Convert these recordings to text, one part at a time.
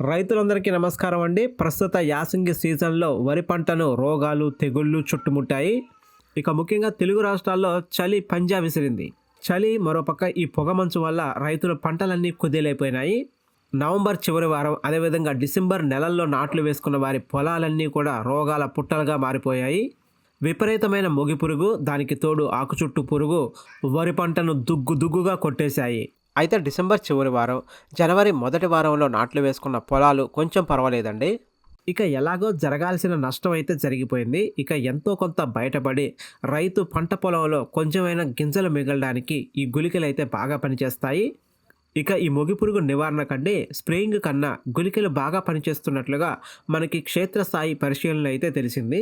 రైతులందరికీ నమస్కారం అండి. ప్రస్తుత యాసంగి సీజన్లో వరి పంటను రోగాలు తెగుళ్ళు చుట్టుముట్టాయి. ఇక ముఖ్యంగా తెలుగు రాష్ట్రాల్లో చలి పంజా విసిరింది. చలి మరోపక్క ఈ పొగమంచు వల్ల రైతుల పంటలన్నీ కుదేలైపోయినాయి. నవంబర్ చివరి వారం అదేవిధంగా డిసెంబర్ నెలల్లో నాట్లు వేసుకున్న వారి పొలాలన్నీ కూడా రోగాల పుట్టలుగా మారిపోయాయి. విపరీతమైన మొగి పురుగు దానికి తోడు ఆకుచుట్టు పురుగు వరి పంటను దుగ్గు దుగ్గుగా కొట్టేశాయి. అయితే డిసెంబర్ చివరి వారం జనవరి మొదటి వారంలో నాట్లు వేసుకున్న పొలాలు కొంచెం పర్వాలేదండి. ఇక ఎలాగో జరగాల్సిన నష్టం అయితే జరిగిపోయింది. ఇక ఎంతో కొంత బయటపడి రైతు పంట పొలంలో కొంచెమైనా గింజలు మిగలడానికి ఈ గుళికలు అయితే బాగా పనిచేస్తాయి. ఇక ఈ మొగి పురుగు నివారణ కంటే స్ప్రేయింగ్ కన్నా గుళికలు బాగా పనిచేస్తున్నట్లుగా మనకి క్షేత్రస్థాయి పరిశీలన అయితే తెలిసింది.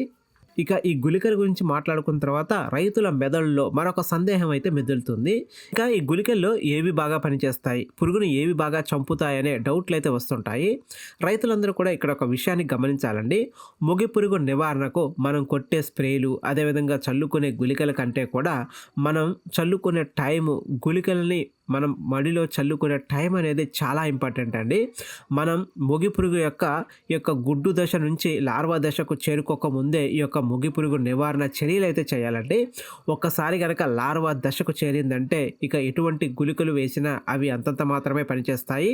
ఇక ఈ గుళికల గురించి మాట్లాడుకున్న తర్వాత రైతుల మెదడులో మరొక సందేహం అయితే మెదులుతుంది. ఇంకా ఈ గుళికల్లో ఏవి బాగా పనిచేస్తాయి? పురుగును ఏవి బాగా చంపుతాయనే డౌట్లు అయితే వస్తుంటాయి. రైతులందరూ కూడా ఇక్కడ ఒక విషయాన్ని గమనించాలండి. మొగి పురుగు నివారణకు మనం కొట్టే స్ప్రేలు అదేవిధంగా చల్లుకునే గుళికల కంటే కూడా మనం చల్లుకునే టైము గుళికలని మనం మడిలో చల్లుకునే టైం అనేది చాలా ఇంపార్టెంట్ అండి. మనం మొగి పురుగు యొక్క ఈ యొక్క గుడ్డు దశ నుంచి లార్వా దశకు చేరుకోక ముందే ఈ యొక్క ముగిపురుగు నివారణ చర్యలు అయితే చేయాలండి. ఒక్కసారి కనుక లార్వా దశకు చేరిందంటే ఇక ఎటువంటి గుళికలు వేసినా అవి అంతంత మాత్రమే పనిచేస్తాయి.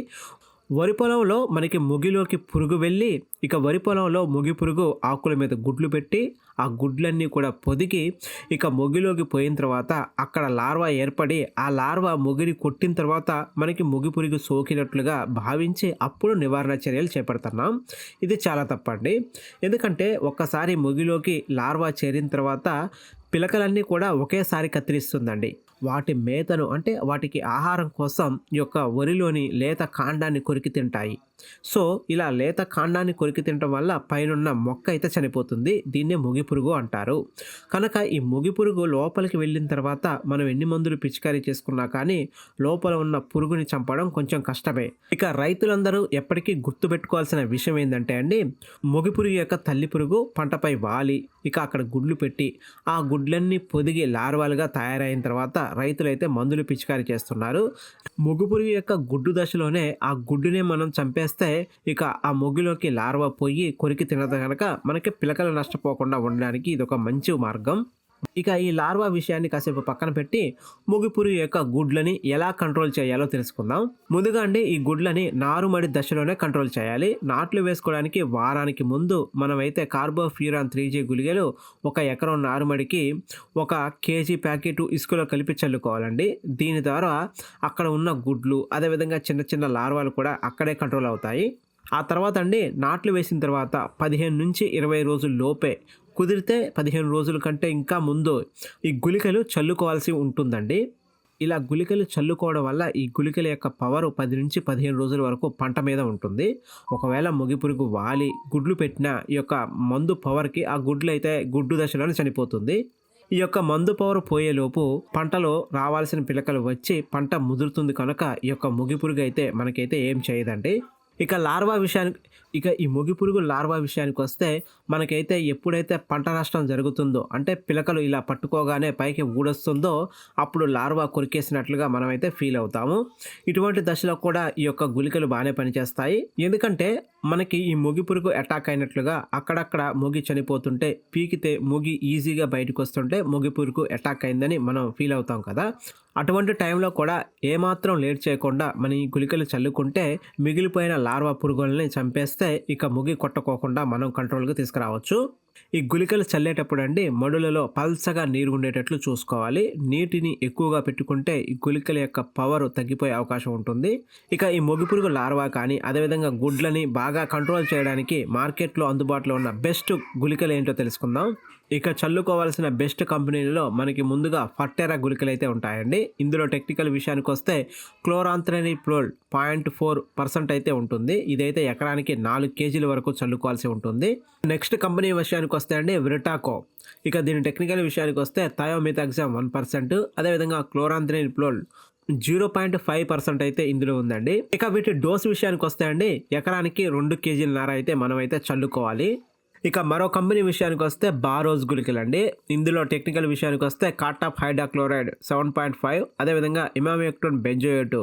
వరి పొలంలో మనకి ముగిలోకి పురుగు వెళ్ళి ఇక వరి పొలంలో ముగి పురుగు ఆకుల మీద గుడ్లు పెట్టి ఆ గుడ్లన్నీ కూడా పొదిగి ఇక మొగిలోకి పోయిన తర్వాత అక్కడ లార్వా ఏర్పడి ఆ లార్వా మొగిని కొట్టిన తర్వాత మనకి ముగి పురుగు సోకినట్లుగా భావించి అప్పుడు నివారణ చర్యలు చేపడుతున్నాం. ఇది చాలా తప్పండి. ఎందుకంటే ఒక్కసారి మొగిలోకి లార్వా చేరిన తర్వాత పిలకలన్నీ కూడా ఒకేసారి కత్తిరిస్తుందండి. వాటి మేతను అంటే వాటికి ఆహారం కోసం ఈ యొక్క వరిలోని లేత కాండాన్ని కొరికి తింటాయి. సో ఇలా లేత కాండాన్ని కొరికి తినటం వల్ల పైనున్న మొక్క అయితే చనిపోతుంది. దీన్నే ముగిపురుగు అంటారు. కనుక ఈ ముగిపురుగు లోపలికి వెళ్ళిన తర్వాత మనం ఎన్ని మందులు పిచికారీ చేసుకున్నా కానీ లోపల ఉన్న పురుగుని చంపడం కొంచెం కష్టమే. ఇక రైతులందరూ ఎప్పటికీ గుర్తుపెట్టుకోవాల్సిన విషయం ఏంటంటే అండి మొగి పురుగు యొక్క తల్లి పురుగు పంటపై వాలి. ఇక అక్కడ గుడ్లు పెట్టి ఆ గుడ్లన్నీ పొదిగి లార్వాలుగా తయారైన తర్వాత రైతులైతే మందులు పిచికారీ చేస్తున్నారు. మొగ్గు యొక్క గుడ్డు దశలోనే ఆ గుడ్డునే మనం చంపేస్తే ఇక ఆ మొగ్గులోకి లార్వ పోయి కొరికి తినదు కనుక మనకి పిలకలు నష్టపోకుండా ఉండడానికి ఇది ఒక మంచి మార్గం. ఇక ఈ లార్వా విషయాన్ని కాసేపు పక్కన పెట్టి ముగిపురి యొక్క గుడ్లని ఎలా కంట్రోల్ చేయాలో తెలుసుకుందాం. ముందుగా అండి ఈ గుడ్లని నారుమడి దశలోనే కంట్రోల్ చేయాలి. నాట్లు వేసుకోవడానికి వారానికి ముందు మనమైతే కార్బోఫ్యూరాన్ త్రీ జీ గుళికలు ఒక ఎకరం నారుమడికి ఒక కేజీ ప్యాకెట్ ఇసుకలో కలిపి చల్లుకోవాలండి. దీని ద్వారా అక్కడ ఉన్న గుడ్లు అదేవిధంగా చిన్న చిన్న లార్వాలు కూడా అక్కడే కంట్రోల్ అవుతాయి. ఆ తర్వాత అండి నాట్లు వేసిన తర్వాత పదిహేను నుంచి ఇరవై రోజుల లోపే కుదిరితే పదిహేను రోజుల కంటే ఇంకా ముందు ఈ గుళికలు చల్లుకోవాల్సి ఉంటుందండి. ఇలా గుళికలు చల్లుకోవడం వల్ల ఈ గుళికల యొక్క పవర్ పది నుంచి పదిహేను రోజుల వరకు పంట మీద ఉంటుంది. ఒకవేళ ముగిపురుగు వాలి గుడ్లు పెట్టిన ఈ యొక్క మందు పవర్కి ఆ గుడ్లు అయితే గుడ్డు దశలోనే చనిపోతుంది. ఈ యొక్క మందు పవర్ పోయేలోపు పంటలో రావాల్సిన పిలకలు వచ్చి పంట ముదురుతుంది కనుక ఈ యొక్క ముగిపురుగు అయితే మనకైతే ఏం చేయదండి. ఇక లార్వా విషయానికి ఇక ఈ మొగి పురుగు లార్వా విషయానికి వస్తే మనకైతే ఎప్పుడైతే పంట నష్టం జరుగుతుందో అంటే పిలకలు ఇలా పట్టుకోగానే పైకి ఊడొస్తుందో అప్పుడు లార్వా కొరికేసినట్లుగా మనమైతే ఫీల్ అవుతాము. ఇటువంటి దశలో కూడా ఈ యొక్క గుళికలు బాగానే పనిచేస్తాయి. ఎందుకంటే మనకి ఈ ముగి పురుగు అటాక్ అయినట్లుగా అక్కడక్కడ మొగి చనిపోతుంటే పీకితే మొగి ఈజీగా బయటకు వస్తుంటే మొగి పురుగు అటాక్ అయిందని మనం ఫీల్ అవుతాం కదా. అటువంటి టైంలో కూడా ఏమాత్రం లేట్ చేయకుండా మన ఈ గుళికలు చల్లుకుంటే మిగిలిపోయిన లార్వా పురుగుల్ని చంపేస్తే ఇక ముగి కొట్టకోకుండా మనం కంట్రోల్గా తీసుకురావచ్చు. ఈ గుళికలు చల్లేటప్పుడు అండి మడులలో పల్చగా నీరు ఉండేటట్లు చూసుకోవాలి. నీటిని ఎక్కువగా పెట్టుకుంటే ఈ గుళికల యొక్క పవర్ తగ్గిపోయే అవకాశం ఉంటుంది. ఇక ఈ మొగి పురుగు లార్వా కానీ అదేవిధంగా గుడ్లని బాగా కంట్రోల్ చేయడానికి మార్కెట్లో అందుబాటులో ఉన్న బెస్ట్ గుళికలు ఏంటో తెలుసుకుందాం. ఇక చల్లుకోవాల్సిన బెస్ట్ కంపెనీలలో మనకి ముందుగా ఫట్టెరా గుళికలు అయితే ఉంటాయండి. ఇందులో టెక్నికల్ విషయానికి వస్తే chlorantraniliprole point four percent అయితే ఉంటుంది. ఇదైతే ఎకరానికి నాలుగు కేజీల వరకు చల్లుకోవాల్సి ఉంటుంది. నెక్స్ట్ కంపెనీ విషయానికి విషయానికి వస్తాయండి విరటాకో. ఇక దీని టెక్నికల్ విషయానికి వస్తే థయోమిథాక్సామ్ వన్ పర్సెంట్ అదేవిధంగా chlorantraniliprole zero point five percent అయితే ఇందులో ఉందండి. ఇక వీటి డోస్ విషయానికి వస్తే అండి ఎకరానికి రెండు కేజీల నార అయితే మనం అయితే చల్లుకోవాలి. ఇక మరో కంపెనీ విషయానికి వస్తే బారోజ్ గుళికలు అండి. ఇందులో టెక్నికల్ విషయానికి వస్తే cartap hydrochloride seven point five అదేవిధంగా emamectin benzoate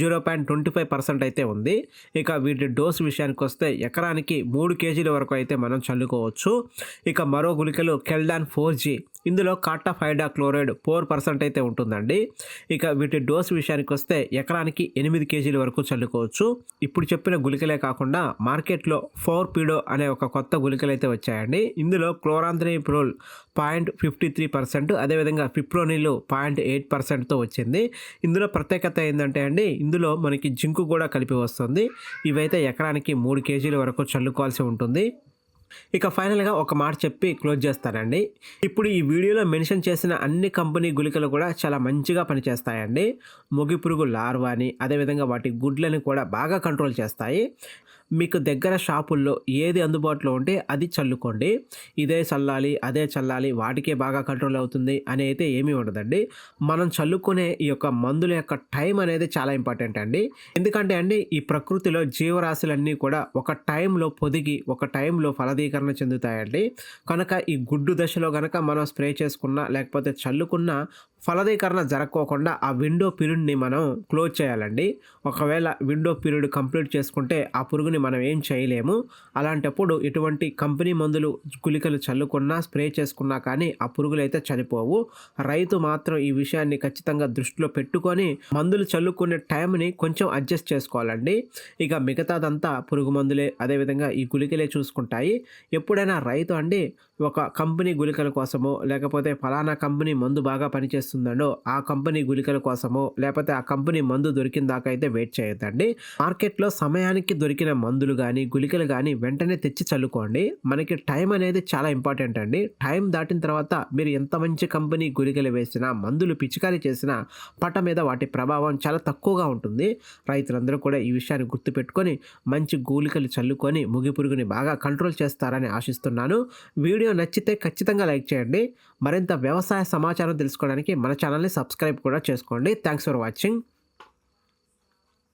zero point twenty five percent అయితే ఉంది. ఇక వీటి డోస్ విషయానికి వస్తే ఎకరానికి మూడు కేజీల వరకు అయితే మనం చల్లుకోవచ్చు. ఇక మరో గుళికలు కెల్డాన్ ఫోర్ జీ ఇందులో కాటాప్ హైడాక్లోరైడ్ ఫోర్ పర్సెంట్ అయితే ఉంటుందండి. ఇక వీటి డోస్ విషయానికి వస్తే ఎకరానికి ఎనిమిది కేజీల వరకు చల్లుకోవచ్చు. ఇప్పుడు చెప్పిన గుళికలే కాకుండా మార్కెట్లో ఫోర్ పీడో అనే ఒక కొత్త గుళికలు అయితే వచ్చాయండి ఇందులో chlorantraniliprole point fifty three percent అదేవిధంగా ఫిప్రోనిలు పాయింట్ ఎయిట్ పర్సెంట్తో వచ్చింది. ఇందులో ప్రత్యేకత ఏంటంటే అండి ఇందులో మనకి జింకు కూడా కలిపి వస్తుంది. ఇవైతే ఎకరానికి మూడు కేజీల వరకు చల్లుకోవాల్సి ఉంటుంది. ఇక ఫైనల్గా ఒక మాట చెప్పి క్లోజ్ చేస్తానండి. ఇప్పుడు ఈ వీడియోలో మెన్షన్ చేసిన అన్ని కంపెనీ గుళికలు కూడా చాలా మంచిగా పనిచేస్తాయండి. మొగి పురుగు లార్వాని అదేవిధంగా వాటి గుడ్లని కూడా బాగా కంట్రోల్ చేస్తాయి. మీకు దగ్గర షాపుల్లో ఏది అందుబాటులో ఉంటే అది చల్లుకోండి. ఇదే చల్లాలి అదే చల్లాలి వాటికే బాగా కంట్రోల్ అవుతుంది అని అయితే ఏమీ ఉండదండి. మనం చల్లుకునే ఈ యొక్క మందుల యొక్క టైం అనేది చాలా ఇంపార్టెంట్ అండి. ఎందుకంటే అండి ఈ ప్రకృతిలో జీవరాశులన్నీ కూడా ఒక టైంలో పొదిగి ఒక టైంలో ఫలదీకరణ చెందుతాయండి. కనుక ఈ గుడ్డు దశలో కనుక మనం స్ప్రే చేసుకున్నా లేకపోతే చల్లుకున్నా ఫలదీకరణ జరగకోకుండా ఆ విండో పీరియడ్ని మనం క్లోజ్ చేయాలండి. ఒకవేళ విండో పీరియడ్ కంప్లీట్ చేసుకుంటే ఆ పురుగుని మనం ఏం చేయలేము. అలాంటప్పుడు ఎటువంటి కంపెనీ మందులు గుళికలు చల్లుకున్నా స్ప్రే చేసుకున్నా కానీ ఆ పురుగులు అయితే చనిపోవు. రైతు మాత్రం ఈ విషయాన్ని ఖచ్చితంగా దృష్టిలో పెట్టుకొని మందులు చల్లుకునే టైంని కొంచెం అడ్జస్ట్ చేసుకోవాలండి. ఇక మిగతాదంతా పురుగు మందులే అదేవిధంగా ఈ గుళికలే చూసుకుంటాయి. ఎప్పుడైనా రైతు అండి ఒక కంపెనీ గుళికల కోసమో లేకపోతే ఫలానా కంపెనీ మందు బాగా పనిచేస్తుంది పనిచేస్తుందండో ఆ కంపెనీ గుళికల కోసమో లేకపోతే ఆ కంపెనీ మందు దొరికిన దాకా అయితే వెయిట్ చేయొద్దండి. మార్కెట్లో సమయానికి దొరికిన మందులు కానీ గుళికలు కానీ వెంటనే తెచ్చి చల్లుకోండి. మనకి టైం అనేది చాలా ఇంపార్టెంట్ అండి. టైం దాటిన తర్వాత మీరు ఎంత మంచి కంపెనీ గుళికలు వేసినా మందులు పిచికారీ చేసినా పట్ట మీద వాటి ప్రభావం చాలా తక్కువగా ఉంటుంది. రైతులందరూ కూడా ఈ విషయాన్ని గుర్తుపెట్టుకొని మంచి గూలికలు చల్లుకొని ముగిపురుగుని బాగా కంట్రోల్ చేస్తారని ఆశిస్తున్నాను. వీడియో నచ్చితే ఖచ్చితంగా లైక్ చేయండి. మరింత వ్యవసాయ సమాచారం తెలుసుకోవడానికి మన ఛానల్ని సబ్స్క్రైబ్ కూడా చేసుకోండి. Thanks for watching